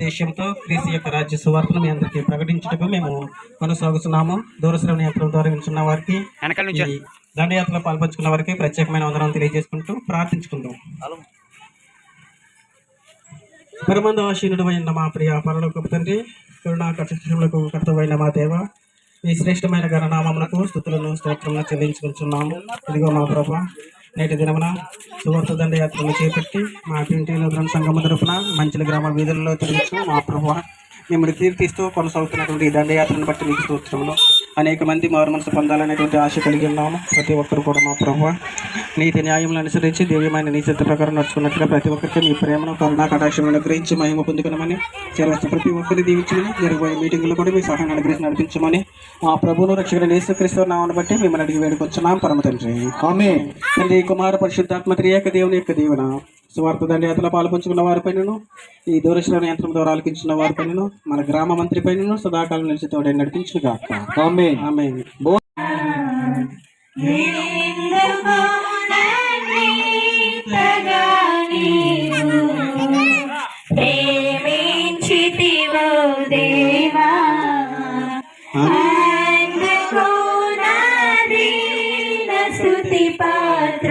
దేశంతో క్రీస్తు యొక్క రాజ్య సువార్తను మీ అందరికీ ప్రకటించుటకు మేము కొనసాగుతున్నాము. దూరశ్రవణ యంత్రం ద్వారా వింటున్న వారికి దండయాత్రలో పాల్పంచుకున్న వారికి ప్రత్యేకమైన వందనం తెలియజేసుకుంటూ ప్రార్థించుకుందాం. పరమంద ఆశీనుడు అయిన మా ప్రియ పరలోకపు తండ్రి కరుణా కక్షములకు కర్తవైన మా దేవ ఈ శ్రేష్టమైన గణనామములకు స్థుతులను స్తోత్రములను చెల్లించుకుంటున్నాము ఇదిగో మా ప్రభా నేటి దినమున సువార్త దండయాత్రలు చేపట్టి మా పింటి నూతన సంఘం తరపున మంచిల గ్రామ వీధుల్లో తిరుగుతూ మా ప్రభు మిమ్మల్ని కీర్తిస్తూ కొనసాగుతున్నటువంటి ఈ దండయాత్రను బట్టి మీకు సూత్రంలో అనేక మంది మారు మనసు పొందాలనేటువంటి ఆశ కలిగి ఉన్నాము. ప్రతి ఒక్కరు కూడా మా ప్రభు నీతి న్యాయములను అనుసరించి దివ్యమైన నీచత ప్రకారం నడుచుకున్నట్లుగా ప్రతి ఒక్కరికి మీ ప్రేమను కరుణా కటాక్షం అనుగ్రహించి మహిమ పొందుకునమని చేరవలసిన ప్రతి ఒక్కరి దీవించమని జరగబోయే మీటింగ్లో కూడా మీ సహాయం అనుగ్రహించి నడిపించమని మా ప్రభువును రక్షకుడు యేసుక్రీస్తు నామను బట్టి మిమ్మల్ని అడిగి వేడుకొచ్చున్నాం. పరమ తండ్రి. ఆమె తండ్రి కుమార పరిశుద్ధాత్మ త్రియేక దేవుని యొక్క దీవెన. స్వార్థ దండయాత్రలో పాల్పంచుకున్న వారిపైనను ఈ దూరశ్రవణ యంత్రం ద్వారా ఆలకించిన వారిపైనను మన గ్రామ మంత్రి పైనను సదాకాలం నిలిచి తోడే నడిపించును గాక ఆమె ఆమె ప్రేమించితివో దేవా అందుకు నాదీన స్తుతి పాత్ర